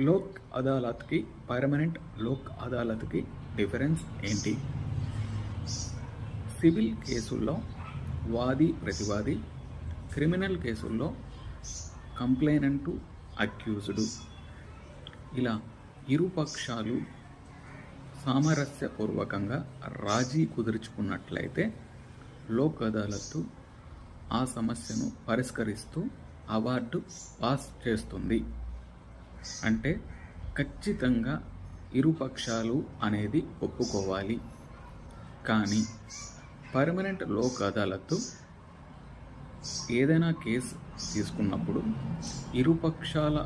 లోక్ అదాలత్కి పర్మనెంట్ లోక్ అదాలత్కి డిఫరెన్స్ ఏంటి? సివిల్ కేసుల్లో వాది ప్రతివాది క్రిమినల్ కేసుల్లో కంప్లైనెంటు అక్యూజ్డ్. ఇలా ఇరుపక్షాలు సామరస్యపూర్వకంగా రాజీ కుదుర్చుకున్నట్లయితే లోక్ అదాలత్తు ఆ సమస్యను పరిష్కరిస్తూ అవార్డు పాస్ చేస్తుంది. అంటే ఖచ్చితంగా ఇరు పక్షాలు అనేది ఒప్పుకోవాలి. కానీ పర్మనెంట్ లోక్ అదాలత్తు ఏదైనా కేసు తీసుకున్నప్పుడు ఇరు పక్షాల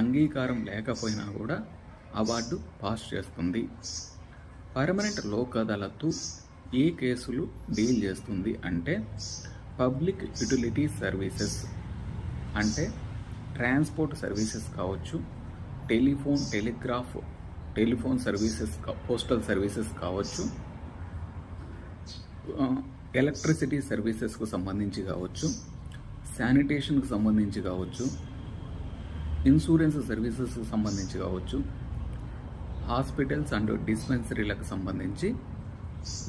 అంగీకారం లేకపోయినా కూడా అవార్డు పాస్ చేస్తుంది. పర్మనెంట్ లోక్ అదాలత్తు ఏ కేసులు డీల్ చేస్తుంది అంటే పబ్లిక్ యుటిలిటీ సర్వీసెస్ అంటే ట్రాన్స్పోర్ట్ సర్వీసెస్ కావచ్చు telephone telegraph telephone services postal services కావచ్చు ఎలక్ట్రిసిటీ సర్వీసెస్కు సంబంధించి కావచ్చు శానిటేషన్కు సంబంధించి కావచ్చు ఇన్సూరెన్స్ సర్వీసెస్కు సంబంధించి కావచ్చు హాస్పిటల్స్ అండ్ డిస్పెన్సరీలకు సంబంధించి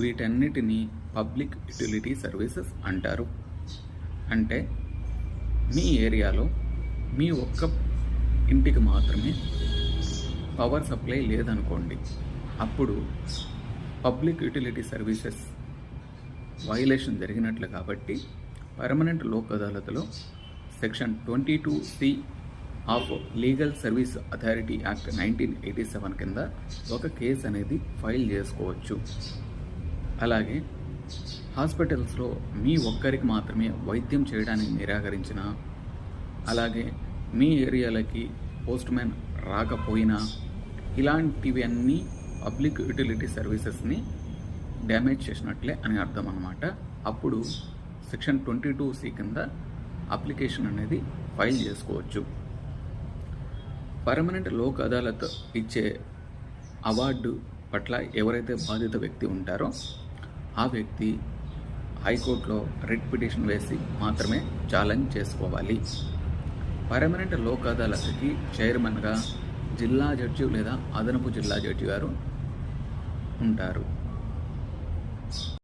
వీటన్నిటిని పబ్లిక్ యుటిలిటీ సర్వీసెస్ అంటారు. అంటే మీ ఏరియాలో మీ ఒక్క ఇంటికి మాత్రమే పవర్ సప్లై లేదనుకోండి అప్పుడు పబ్లిక్ యుటిలిటీ సర్వీసెస్ వైలేషన్ జరిగినట్లు కాబట్టి permanent Lok అదాలత్లో section twenty two C of legal service authority act nineteen eighty seven కింద ఒక కేసు అనేది ఫైల్ చేసుకోవచ్చు. అలాగే హాస్పిటల్స్లో మీ ఒక్కరికి మాత్రమే వైద్యం చేయడానికి నిరాకరించిన అలాగే మీ ఏరియాలకి పోస్ట్ మ్యాన్ రాకపోయినా ఇలాంటివన్నీ పబ్లిక్ యుటిలిటీ సర్వీసెస్ని డ్యామేజ్ చేసినట్లే అని అర్థం అనమాట అప్పుడు సెక్షన్ ట్వంటీ టూ సి కింద అప్లికేషన్ అనేది ఫైల్ చేసుకోవచ్చు. పర్మనెంట్ లోక్ అదాలత్ ఇచ్చే అవార్డు పట్ల ఎవరైతే బాధిత వ్యక్తి ఉంటారో ఆ వ్యక్తి హైకోర్టులో రిట్ పిటిషన్ వేసి మాత్రమే ఛాలెంజ్ చేసుకోవాలి. పర్మనెంట్ లోక్ అదాలత్కి చైర్మన్గా జిల్లా జడ్జి లేదా అదనపు జిల్లా జడ్జి గారు ఉంటారు.